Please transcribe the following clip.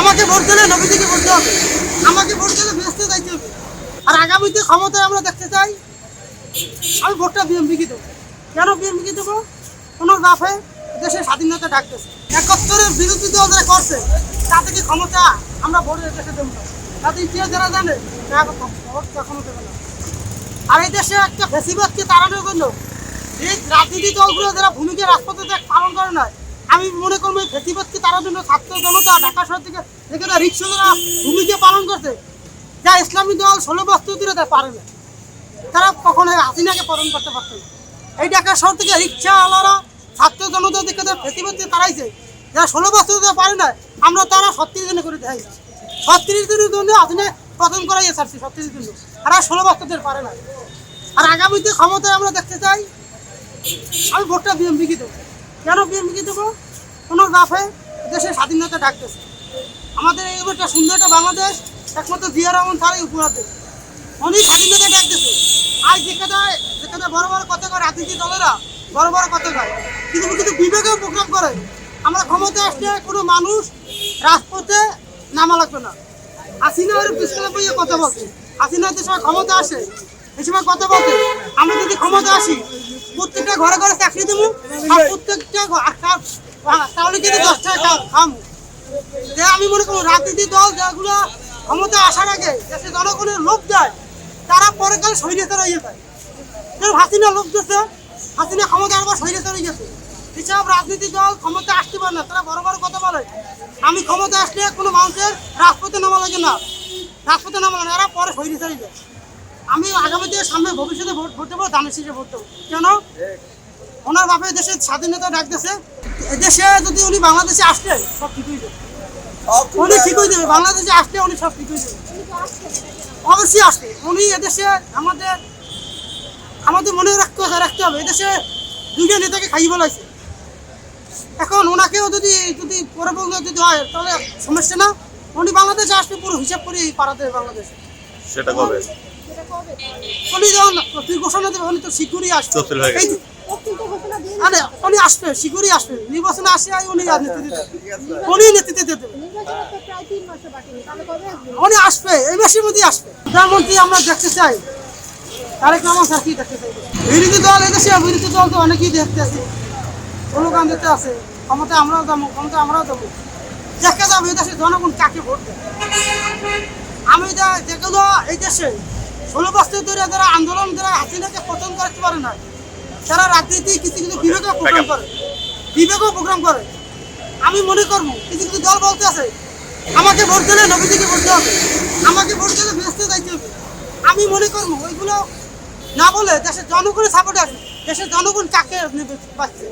আমাকে ভোট দিলে নবীজিকে ভোট হবে। আমাকে ভোট দিলে বেসতে যাইতে হবে। আর আগামীতে ক্ষমতায় আমরা দেখতে চাই, আমি ভোটটা বিএমপিকে দেবো। কেন বিএমপিকে দেবো? ওনার বাপে দেশের স্বাধীনতা ডাকতেছে একাত্তরের বিরোধী দল যারা করছে তাতে কি ক্ষমতা আমরা ভোটের দেশে দেবো তাতে ইতিহাস যারা জানে ভোট দেবে না। আর এই দেশে একটা বেশিরভাগকে তাড়ানোর জন্য এই রাজনীতি দলগুলো যারা ভূমিকা রাজপথে পালন করে না আমি মনে করব এই ফেসিবাদকে তারার জন্য, ছাত্র জনতা, ঢাকা শহর থেকে যেখানে রিক্সারা ভূমিকা পালন করছে? যা ইসলামী দল ষোলো বছর তা পারে না। তারা কখনো হাসিনাকে পালন করতে পারতো না। এই ঢাকা শহর থেকে রিক্সাওয়ালারা, ছাত্র জনতা দিকে ফেসিবাদকে তারাইছে যারা ষোলো বছর পারে না, আমরা তারা ছত্রিশ দিনে করে দেখাই ছত্রিশ দিনের জন্য হাসিনা পতন করাই ছাড়ছি ছত্রিশ দিন আর ষোলো ধরে পারে না। আর আগামীতে ক্ষমতায় আমরা দেখতে চাই, আমি ভোটটা বিএমপিকে দেবো। কেন বিএমপিকে দেবো? ওনার বাপে দেশের স্বাধীনতা ডাকতেছে। আমাদের এই একটা সুন্দর একটা বাংলাদেশ, একমাত্র জিয়া রহমান তারাই উপহার দেবে। উনি স্বাধীনতা ডাকতেছে। আর যেখানে যেখানে বড় বড় কথা করে রাজনীতি দলেরা বড় বড় কথা করে কিন্তু কিন্তু বিবেকেও প্রোগ্রাম করে। আমরা ক্ষমতা আসলে কোনো মানুষ রাজপথে নামা লাগবে না। হাসিনা ওর পিছনে বইয়ে কথা বলছে। হাসিনা যে সময় ক্ষমতা আসে এই সময় কথা বলতে আমরা যদি ক্ষমতা আসি, প্রত্যেকটা ঘরে ঘরে চাকরি দেবো, আর প্রত্যেকটা আর তাহলে কিন্তু দশ টাকা খামো। আমি মনে করব রাজনীতি দল যেগুলো ক্ষমতা আসার আগে দেশে জনগণের লোভ দেয়, তারা পরে কালে স্বৈরাচার হয়ে যায় যেরকম হাসিনা লোভ দিচ্ছে হাসিনা ক্ষমতা আবার স্বৈরাচার হয়ে গেছে এসব রাজনীতি দল ক্ষমতা আসতে পারে না, তারা বড় বড় কথা বলে। আমি ক্ষমতা আসলে কোনো মানুষের রাজপথে নামা লাগে না। রাজপথে নামা লাগে এরা পরে স্বৈরাচার হয়ে যায় আমি আগামী আগামীতে সামনে ভবিষ্যতে ভোট ভোট দেবো, ধানের শীষে ভোট দেবো। কেন? ওনার বাপের দেশের স্বাধীনতা ডাকতেছে দেশে যদি উনি বাংলাদেশে আসলে সব ঠিক হয়ে যাবে। উনি ঠিক হয়ে যাবে বাংলাদেশে আসলে উনি সব ঠিক হয়ে যাবে অবশ্যই আসবে। উনি এদেশে আমাদের আমাদের মনে রাখতে রাখতে হবে। এদেশে দুইটা নেতাকে খাইয়ে বলাইছে এখন ওনাকেও যদি যদি পরবর্তী যদি হয় তাহলে সমস্যা না। উনি বাংলাদেশে আসবে পুরো হিসাব করে পাড়াতে বাংলাদেশে। সেটা কবে? উনি যখন তুই ঘোষণা দেবে উনি তো শিগগিরই আসবে। এই আরে, উনি আসবে, শিগগিরই আসবে। নির্বাচনে আসে উনি নেতৃত্ব উনি নেতৃত্ব দেবে উনি আসবে, এই মাসের মধ্যেই আসবে। প্রধানমন্ত্রী আমরা দেখতে চাই। তারেক রহমান স্যার কি দেখতে চাই বিরোধী দল এদেশে বিরোধী দল তো অনেকেই দেখতে আছে। স্লোগান দিতে আছে ক্ষমতা আমরাও দেবো ক্ষমতা আমরাও দেবো দেখে যাব, এই দেশে জনগণ কাকে ভোট দেয়। আমি যেগুলো এই দেশে ষোলো বছর ধরে যারা আন্দোলন যারা হাসিনাকে পতন করতে পারে না তারা রাজনীতি কিছু কিছু বিবেকও প্রোগ্রাম করে। বিবেকও প্রোগ্রাম করে। আমি মনে করব কিছু কিছু দল বলতে আছে আমাকে ভোট দিলে নবীজিকে ভোট দেওয়া হবে। আমাকে ভোট দিলে বেসতে যাইতে হবে। আমি মনে করব ওইগুলো না বলে দেশের জনগণের সাপোর্ট আছে। দেশের জনগণ কাকে পাচ্ছে